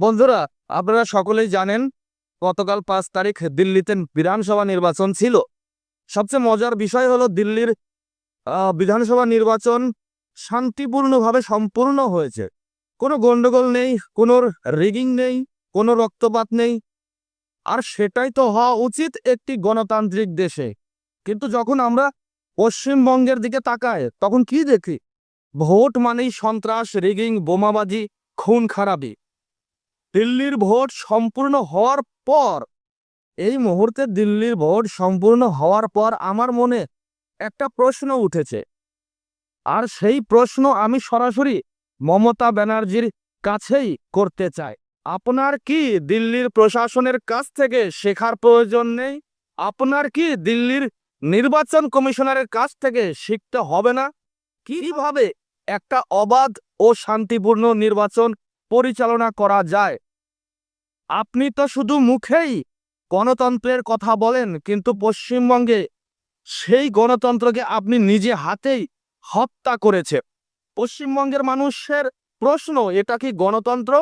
বন্ধুরা, আপনারা সকলেই জানেন গতকাল পাঁচ তারিখ দিল্লিতে বিধানসভা নির্বাচন ছিল। সবচেয়ে মজার বিষয় হলো দিল্লির বিধানসভা নির্বাচন শান্তিপূর্ণভাবে সম্পূর্ণ হয়েছে। কোনো গন্ডগোল নেই, কোনো রিগিং নেই, কোনো রক্তপাত নেই। আর সেটাই তো হওয়া উচিত একটি গণতান্ত্রিক দেশে। কিন্তু যখন আমরা পশ্চিমবঙ্গের দিকে তাকাই, তখন কি দেখি? ভোট মানেই সন্ত্রাস, রিগিং, বোমাবাজি, খুন, খারাপি। দিল্লির ভোট সম্পূর্ণ হওয়ার পর, এই মুহূর্তে দিল্লির ভোট সম্পূর্ণ হওয়ার পর আমার মনে একটা প্রশ্ন উঠেছে। আর সেই প্রশ্ন আমি সরাসরি মমতা ব্যানার্জির কাছেই করতে চাই। আপনার কি দিল্লির প্রশাসনের কাছ থেকে শেখার প্রয়োজন নেই? আপনার কি দিল্লির নির্বাচন কমিশনারের কাছ থেকে শিখতে হবে না? কীভাবে একটা অবাধ ও শান্তিপূর্ণ নির্বাচন পরিচালনা করা যায়। আপনি তো শুধু মুখেই গণতন্ত্রের কথা বলেন, কিন্তু পশ্চিমবঙ্গে সেই গণতন্ত্রকে আপনি নিজে হাতেই হত্যা করেছে পশ্চিমবঙ্গের মানুষের প্রশ্ন, এটা কি গণতন্ত্র?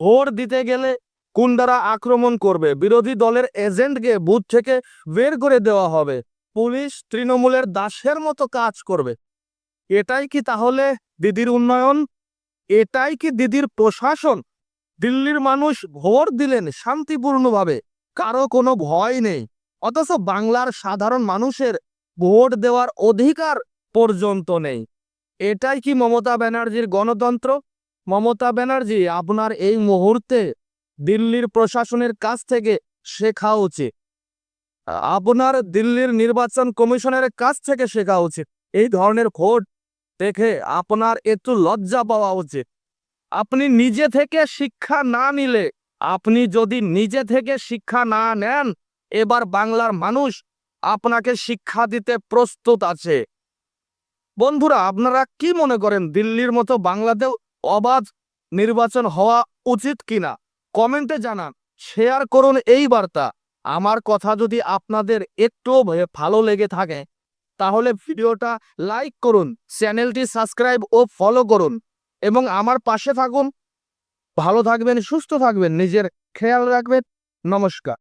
ভোট দিতে গেলে কুন্ডারা আক্রমণ করবে, বিরোধী দলের এজেন্টকে বুথ থেকে বের করে দেওয়া হবে, পুলিশ তৃণমূলের দাসের মতো কাজ করবে। এটাই কি তাহলে দিদির উন্নয়ন? এটাই কি দিদির প্রশাসন? দিল্লির মানুষ ভোট দিলেন শান্তিপূর্ণভাবে, কারও কোনো ভয় নেই। অথচ বাংলার সাধারণ মানুষের ভোট দেওয়ার অধিকার পর্যন্ত নেই। এটাই কি মমতা ব্যানার্জির গণতন্ত্র? মমতা ব্যানার্জি, আপনার এই মুহূর্তে দিল্লির প্রশাসনের কাছ থেকে শেখা উচিত। আপনার দিল্লির নির্বাচন কমিশনের কাছ থেকে শেখা উচিত। এই ধরনের ভোট দেখে আপনার একটু লজ্জা পাওয়া উচিত। আপনি নিজে থেকে শিক্ষা না নিলে, আপনি যদি নিজে থেকে শিক্ষা না নেন, এবার বাংলার মানুষ আপনাকে শিক্ষা দিতে প্রস্তুত আছে। বন্ধুরা, আপনারা কি মনে করেন, দিল্লির মতো বাংলাতেও অবাধ নির্বাচন হওয়া উচিত কিনা? কমেন্টে জানান, শেয়ার করুন এই বার্তা। আমার কথা যদি আপনাদের একটুও ভালো লেগে থাকে তাহলে ভিডিওটা লাইক করুন, চ্যানেলটি সাবস্ক্রাইব ও ফলো করুন এবং আমার পাশে থাকুন। ভালো থাকবেন, সুস্থ থাকবেন, নিজের খেয়াল রাখবেন। নমস্কার।